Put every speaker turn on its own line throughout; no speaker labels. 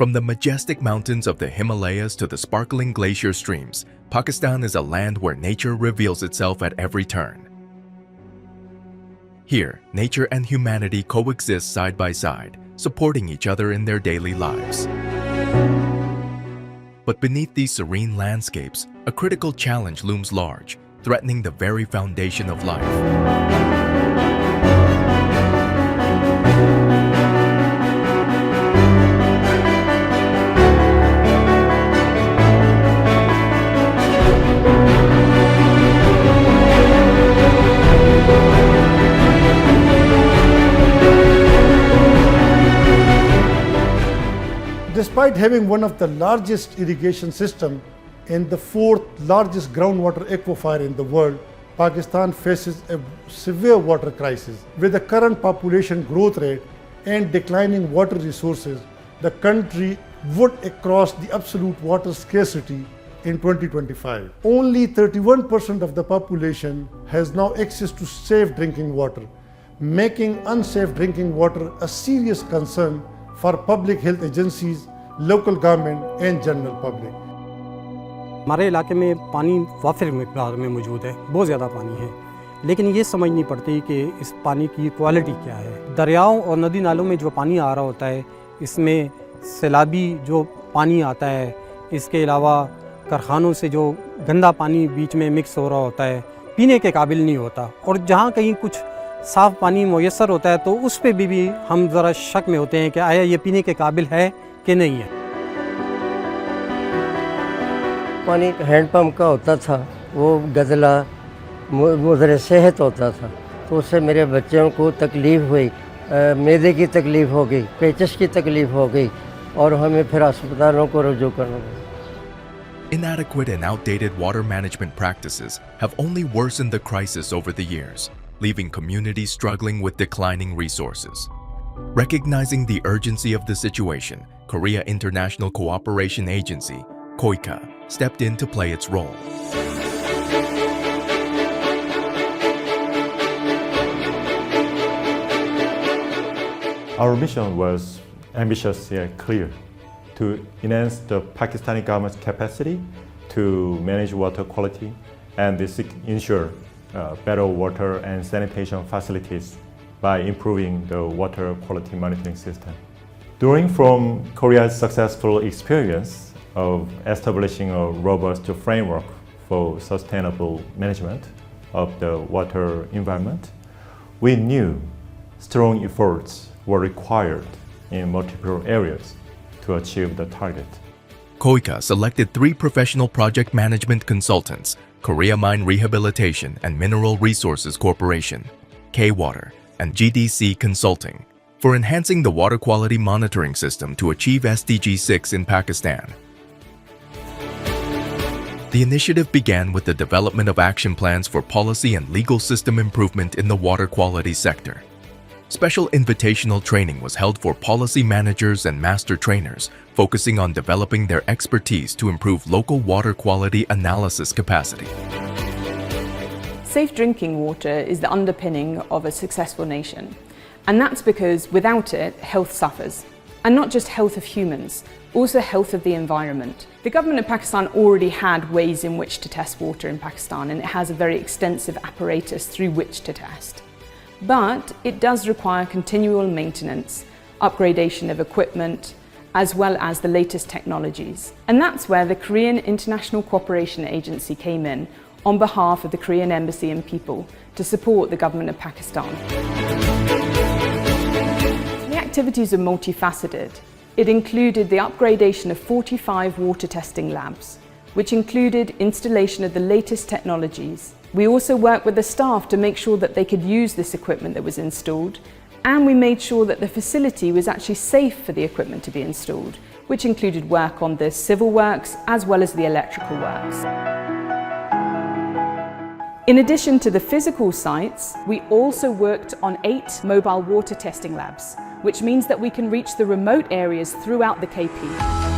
From the majestic mountains of the Himalayas to the sparkling glacier streams, Pakistan is a land where nature reveals itself at every turn. Here, nature and humanity coexist side by side, supporting each other in their daily lives. But beneath these serene landscapes, a critical challenge looms large, threatening the very foundation of life.
Despite having one of the largest irrigation system and the fourth largest groundwater aquifer in the world, Pakistan faces a severe water crisis. With the current population growth rate and declining water resources, the country would cross the absolute water scarcity in 2025. Only 31% of the population has now access to safe drinking water, making unsafe drinking water a serious concern for public health agencies, local government, and general public.
हमारे इलाके में पानी वाफिर मकदार में मौजूद है। बहुत ज़्यादा पानी है। लेकिन ये समझ नहीं पड़ती कि इस पानी की क्वालिटी क्या है। दरियाओं और नदी नालों में जो पानी आ रहा होता है इसमें सैलाबी जो पानी आता है इसके अलावा कारखानों से जो गंदा पानी बीच में मिक्स हो रहा होता है पीने के काबिल नहीं होता। और जहाँ कहीं कुछ साफ़ पानी मैसर होता है तो उस पर भी, भी हम ज़रा शक में होते हैं कि आया ये पीने के काबिल है कि नहीं है।
पानी हैंडपम्प का होता था वो गदला मु- मुदर सेहत होता था तो उससे मेरे बच्चों को तकलीफ़ हुई अ, मैदे की तकलीफ़ हो गई पेचस की तकलीफ़ हो गई और हमें फिर अस्पतालों को रुजू करना पड़ा
Inadequate and outdated water management practices have only worsened the crisis over the years, leaving communities struggling with declining resources. Recognizing the urgency of the situation, Korea International Cooperation Agency, KOICA, stepped in to play its role.
Our mission was ambitious yet clear to enhance the Pakistani government's capacity to manage water quality and ensure uh, better water and sanitation facilities by improving the water quality monitoring system. Drawing from Korea's successful experience of establishing a robust framework for sustainable management of the water environment, we knew strong efforts were required in multiple areas to achieve the target.
KOICA selected three professional project management consultants Korea Mine Rehabilitation and Mineral Resources Corporation, K Water, and GDC Consulting for enhancing the water quality monitoring system to achieve SDG 6 in Pakistan. The initiative began with the development of action plans for policy and legal system improvement in the water quality sector. Special invitational training was held for policy managers and master trainers, focusing on developing their expertise to improve local water quality analysis capacity.
Safe drinking water is the underpinning of a successful nation. And that's because without it, health suffers. And not just health of humans, also health of the environment. The government of Pakistan already had ways in which to test water in Pakistan, and it has a very extensive apparatus through which to test. But it does require continual maintenance, upgradation of equipment, as well as the latest technologies. And that's where the Korean International Cooperation Agency came in on behalf of the Korean Embassy and people to support the government of Pakistan. The activities are multifaceted. It included the upgradation of 45 water testing labs, which included installation of the latest technologies. We also worked with the staff to make sure that they could use this equipment that was installed, and we made sure that the facility was actually safe for the equipment to be installed, which included work on the civil works as well as the electrical works. In addition to the physical sites, we also worked on eight mobile water testing labs, which means that we can reach the remote areas throughout the KP.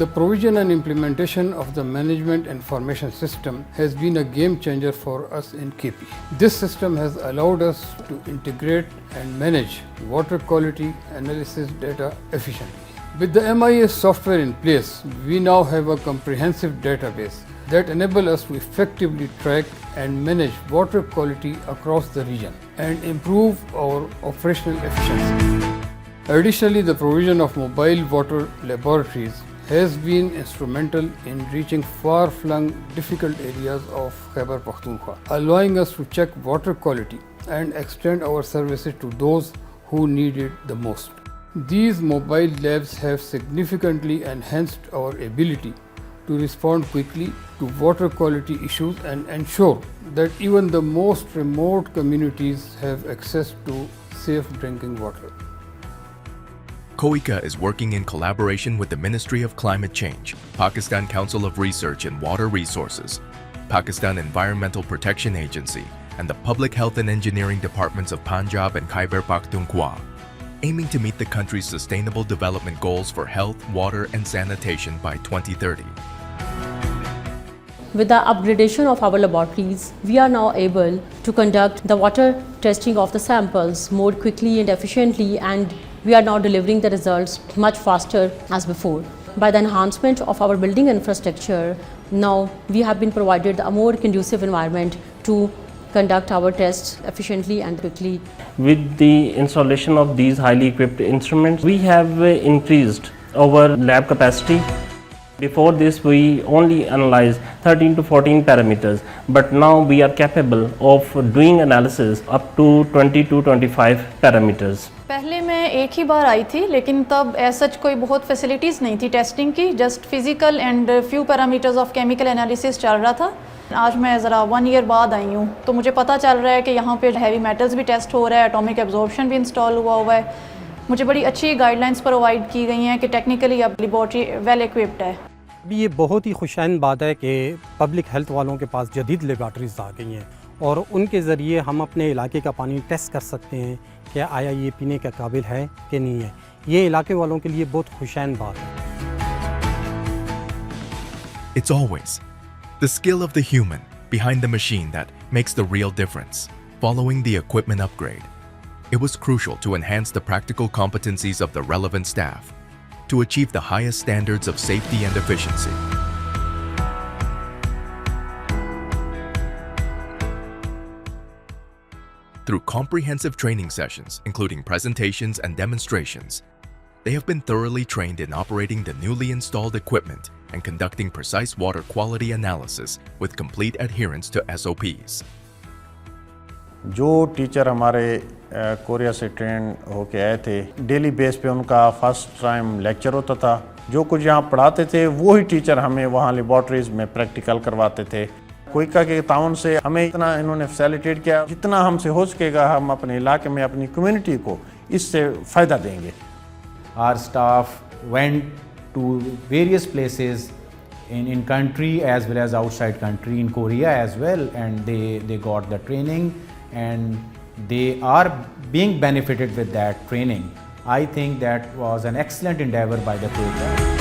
The provision and implementation of the Management Information System has been a game changer for us in KP. This system has allowed us to integrate and manage water quality analysis data efficiently. With the MIS software in place, we now have a comprehensive database that enable us to effectively track and manage water quality across the region and improve our operational efficiency. Additionally, the provision of mobile water laboratories has been instrumental in reaching far-flung difficult areas of Khyber Pakhtunkhwa, allowing us to check water quality and extend our services to those who need it the most. These mobile labs have significantly enhanced our ability to respond quickly to water quality issues and ensure that even the most remote communities have access to safe drinking water.
COICA is working in collaboration with the Ministry of Climate Change, Pakistan Council of Research in Water Resources, Pakistan Environmental Protection Agency, and the Public Health and Engineering Departments of Punjab and Khyber Pakhtunkhwa, aiming to meet the country's sustainable development goals for health, water, and sanitation by 2030.
With the upgradation of our laboratories, we are now able to conduct the water testing of the samples more quickly and efficiently, and we are now delivering the results much faster as before. By the enhancement of our building infrastructure, now we have been provided a more conducive environment to conduct our tests efficiently and quickly.
With the installation of these highly equipped instruments, we have uh, increased our lab capacity. Before this, we only analyzed 13 to 14 parameters, but now we are capable of doing analysis up to 20 to 25 parameters.
पहले मैं एक ही बार आई थी लेकिन तब सच कोई बहुत facilities नहीं थी टेस्टिंग की just physical and few parameters of chemical analysis चल रहा था। आज मैं ज़रा वन ईयर बाद आई हूँ तो मुझे पता चल रहा है कि यहाँ पे हैवी मेटल्स भी टेस्ट हो रहा है एटॉमिक एब्जॉर्प्शन भी इंस्टॉल हुआ हुआ है। मुझे बड़ी अच्छी गाइडलाइंस प्रोवाइड की गई हैं कि टेक्निकली अब लेबॉर्ट्री वेल इक्विप्ड है।
अभी ये बहुत ही खुशाइन बात है कि पब्लिक हेल्थ वालों के पास जदीद लेबार्ट्रीज आ गई हैं और उनके ज़रिए हम अपने इलाके का पानी टेस्ट कर सकते हैं कि आया ये पीने के काबिल है कि नहीं है ये इलाके वालों के लिए बहुत खुशाइन बात है
It's always the skill of the human behind the machine that makes the real difference. Following the equipment upgrade, it was crucial to enhance the practical competencies of the relevant staff to achieve the highest standards of safety and efficiency. Through comprehensive training sessions, including presentations and demonstrations, they have been thoroughly trained in operating the newly installed equipment and conducting precise water quality analysis with complete adherence to SOPs.
जो teacher हमारे अ, Korea से train होके आए थे। Daily base पे उनका first time lecture होता था। जो कुछ यहाँ पढ़ाते थे वो ही टीचर हमें वहाँ लेबॉर्ट्रीज में प्रैक्टिकल करवाते थे। कोयका के ताउन से हमें इतना इन्होंने फैसिलिटेट किया जितना हमसे हो सकेगा हम अपने इलाके में अपनी कम्युनिटी को इससे फ़ायदा देंगे।
Our staff went to various places in, in country as well as outside country in korea as well and they, they got the training and they are being benefited with that training i think that was an excellent endeavor by the program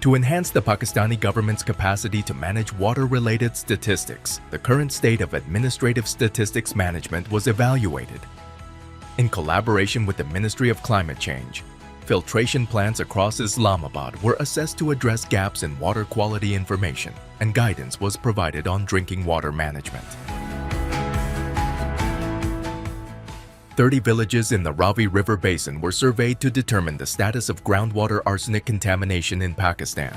To enhance the Pakistani government's capacity to manage water related statistics, the current state of administrative statistics management was evaluated. In collaboration with the Ministry of Climate Change, filtration plants across Islamabad were assessed to address gaps in water quality information, and guidance was provided on drinking water management. 30 villages in the Ravi River Basin were surveyed to determine the status of groundwater arsenic contamination in Pakistan.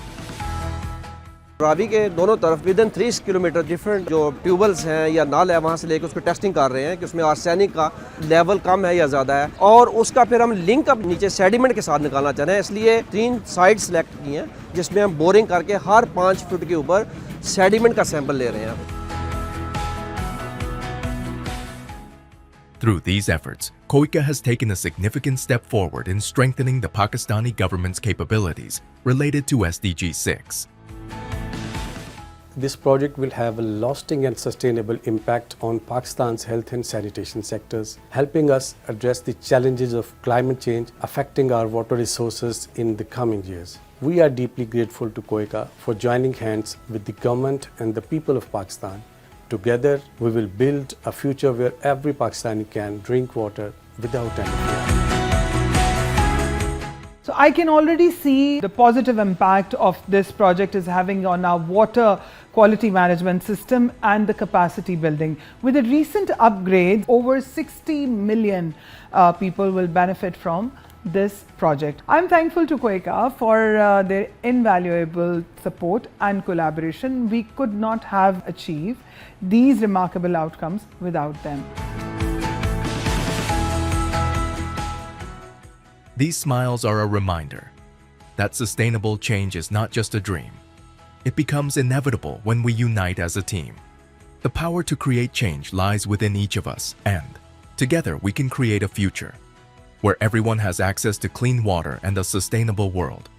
Ravi के दोनों तरफ़ within three kilometre different जो tubewells हैं या नाल है, वहाँ से लेकर उसको टेस्टिंग कर रहे हैं कि उसमें आर्सेनिक का लेवल कम है या ज़्यादा है। और उसका फिर हम लिंक अब नीचे सेडिमेंट के साथ निकालना चाह रहे हैं। इसलिए तीन साइट सेलेक्ट की हैं, जिसमें हम बोरिंग करके हर पाँच फुट के ऊपर सेडिमेंट का सैंपल ले रहे हैं।
Through these efforts, Koika has taken a significant step forward in strengthening the Pakistani government's capabilities related to SDG 6.
This project will have a lasting and sustainable impact on Pakistan's health and sanitation sectors, helping us address the challenges of climate change affecting our water resources in the coming years. We are deeply grateful to Koika for joining hands with the government and the people of Pakistan. Together, we will build a future where every Pakistani can drink water without any fear.
So I can already see the positive impact of this project is having on our water quality management system and the capacity building. With the recent upgrade, over 60 million uh, people will benefit from this project. I'm thankful to Quaker for uh, their invaluable support and collaboration. We could not have achieved these remarkable outcomes without them.
These smiles are a reminder that sustainable change is not just a dream. It becomes inevitable when we unite as a team. The power to create change lies within each of us, and together we can create a future where everyone has access to clean water and a sustainable world.